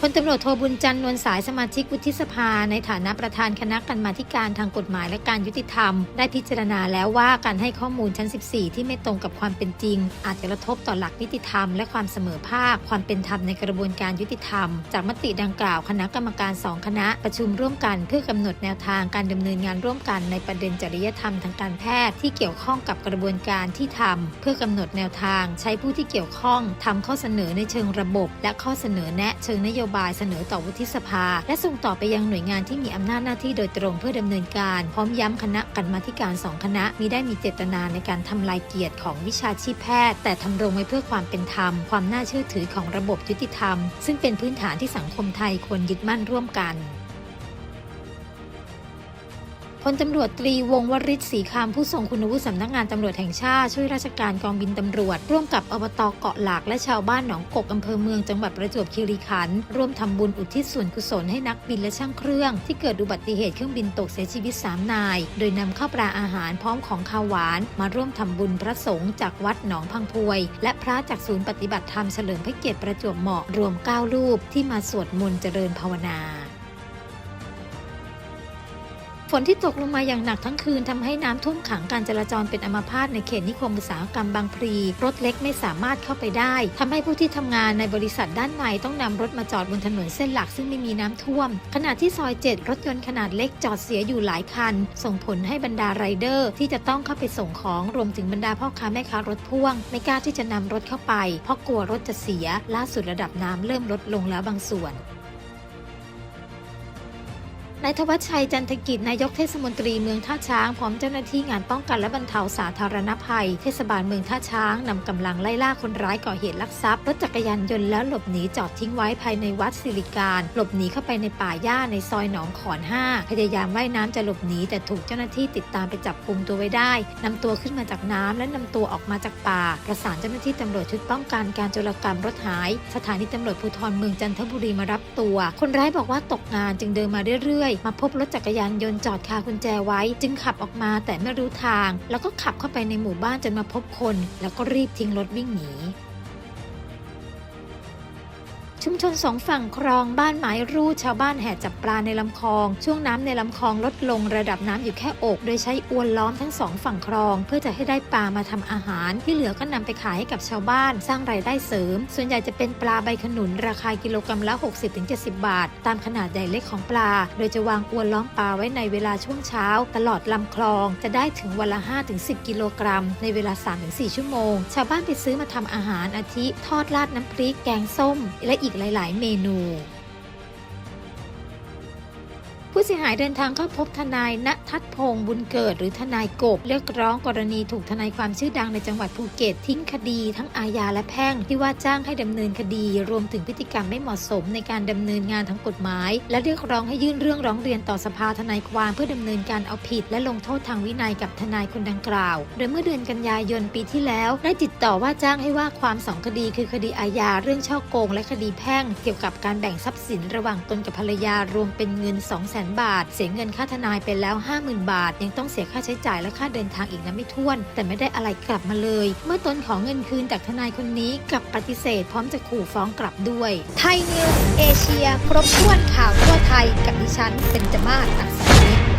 พลตำรวจโทบุญจันทร์นวลสายสมาชิกวุฒิสภา ในฐานะประธานคณะกรรมาธิการทางกฎหมายและการยุติธรรม ได้พิจารณาแล้วว่าการให้ข้อมูลชั้น 14 ที่ไม่ตรงกับความเป็นจริง อาจจะกระทบต่อหลักนิติธรรม และความเสมอภาค ความเป็นธรรมในกระบวนการยุติธรรม จากมติดังกล่าวคณะกรรมการสองคณะประชุมร่วมกันเพื่อกำหนดแนวทางการดำเนินงานร่วมกันในประเด็นจริยธรรมทางการแพทย์ที่เกี่ยวข้องกับกระบวนการที่ทำเพื่อกำหนดแนวทาง ใช้ผู้ที่เกี่ยวข้องทำข้อเสนอในเชิงระบบ และข้อเสนอแนะเชิงนโยบายเสนอต่อวุฒิสภา และส่งต่อไปยังหน่วยงานที่มีอำนาจหน้าที่โดยตรงเพื่อดำเนินการ พร้อมย้ำคณะกรรมาการสองคณะมีได้มีเจตนาในการทำลายเกียรติของวิชาชีพแพทย์ แต่ทำรงไว้เพื่อความเป็นธรรม ความน่าเชื่อถือของระบบยุติธรรม ซึ่งเป็นพื้นฐานที่สังคมไทยควรยึดมั่นร่วมกัน ลตำรวจตรีวงวริศศรีคำผู้ทรงคุณวุฒิสำนักงานตำรวจแห่งชาติช่วยราชการกองบินตำรวจ ร่วมกับอบตเกาะหลากและชาวบ้านหนองกกอำเภอเมืองจังหวัดประจวบคีรีขันธ์ร่วมทำบุญอุทิศส่วนกุศลให้นักบินและช่างเครื่อง ที่เกิดอุบัติเหตุเครื่องบินตกเสียชีวิต 3 นาย โดยนำข้าวปลาอาหารพร้อมของข้าวหวาน มาร่วมทำบุญพระสงฆ์จากวัดหนองพังพวย และพระจากศูนย์ปฏิบัติธรรมเฉลิมพระเกียรติประจวบเหมาะรวม 9 รูปที่มาสวดมนต์เจริญภาวนา ฝนที่ตกลงมาอย่างหนักทั้งคืนทำให้น้ำท่วมขังการจราจรเป็นอัมพาตในเขตนิคมอุตสาหกรรมบางพลีรถเล็กไม่สามารถเข้าไปได้ทำให้ผู้ที่ทำงานในบริษัทด้านในต้องนำรถมาจอดบนถนนเส้นหลักซึ่งไม่มีน้ำท่วม ขณะที่ซอย 7 รถยนต์ขนาดเล็กจอดเสียอยู่หลายคัน ส่งผลให้บรรดาไรเดอร์ ที่จะต้องเข้าไปส่งของรวมถึงบรรดาพ่อค้าแม่ค้ารถพ่วง ไม่กล้าที่จะนำรถเข้าไป เพราะกลัวรถจะเสียล่าสุดระดับน้ำเริ่มลดลงแล้วบางส่วน นายธวัชชัยจันทกิจนายกเทศมนตรีเมืองท่าช้างพร้อมเจ้าหน้าที่งานป้องกันและบรรเทาสาธารณภัย เทศบาลเมืองท่าช้างนำกำลังไล่ล่าคนร้ายก่อเหตุลักทรัพย์รถจักรยานยนต์แล้วหลบหนีจอดทิ้งไว้ภายในวัดสิริการ หลบหนีเข้าไปในป่าหญ้าในซอยหนองขอนห้าพยายามว่ายน้ำจะหลบหนีแต่ถูกเจ้าหน้าที่ติดตามไปจับกลุมตัวไว้ได้นำตัวขึ้นมาจากน้ำและนำตัวออกมาจากป่า ประสานเจ้าหน้าที่ตำรวจชุดป้องกันการโจรกรรมรถหาย สถานีตำรวจภูธรเมืองจันทบุรีมารับตัว คนร้ายบอกว่าตกงานจึงเดินมาเรื่อยมาพบรถจักรยานยนต์จอดคากุญแจไว้ จึงขับออกมาแต่ไม่รู้ทาง แล้วก็ขับเข้าไปในหมู่บ้านจนมาพบคน แล้วก็รีบทิ้งรถวิ่งหนี ชุมชนสองฝั่งคลองบ้านหมายรูดชาวบ้านแห่จับปลาในลำคลอง ช่วงน้ำในลำคลองลดลงระดับน้ำอยู่แค่อก โดยใช้อวนล้อมทั้งสองฝั่งคลอง เพื่อจะให้ได้ปลามาทำอาหาร ที่เหลือก็นำไปขายให้กับชาวบ้าน สร้างรายได้เสริม ส่วนใหญ่จะเป็นปลาใบขนุนราคากิโลกรัมละ 60-70 บาท ตามขนาดใหญ่เล็กของปลา โดยจะวางอวนล้อมปลาไว้ในเวลาช่วงเช้า ตลอดลำคลอง จะได้ถึงวันละ 5-10 กิโลกรัม ในเวลา 3-4 ชั่วโมง ชาวบ้านไปซื้อมาทำอาหารอาทิ ทอดราดน้ำพริกแกงส้ม และอีกหลาย ๆ เมนู ผู้เสียหายเดินทางเข้าพบทนายณทัศพงศ์บุญเกิด หรือทนายกบเรียกร้องกรณีถูกทนายความชื่อดังในจังหวัดภูเก็ตทิ้งคดี ทั้งอาญาและแพ่งที่ว่าจ้างให้ดำเนินคดี รวมถึงพฤติกรรมไม่เหมาะสมในการดำเนินงานทางกฎหมาย และเรียกร้องให้ยื่นเรื่องร้องเรียนต่อสภาทนายความเพื่อดำเนินการเอาผิด และลงโทษทางวินัยกับทนายคนดังกล่าวโดยเมื่อเดือนกันยายนปีที่แล้ว ได้ติดต่อว่าจ้างให้ว่าความสองคดี คือคดีอาญาเรื่องช่อโกง และคดีแพ่ง เกี่ยวกับการแบ่งทรัพย์สินระหว่างตนกับภรรยารวมเป็นเงิน 2 0 0 0 0 0บาท เสียเงินค่าทนายไปแล้ว 50,000 บาท ยังต้องเสียค่าใช้จ่ายและค่าเดินทางอีกนะไม่ท้วน แต่ไม่ได้อะไรกลับมาเลย เมื่อตนขอเงินคืนจากทนายคนนี้กลับปฏิเสธ พร้อมจะขู่ฟ้องกลับด้วย ไทยนิวส์เอเชีย ครบถ้วนข่าวทั่วไทยกับดิฉันเป็นจมาศอักษร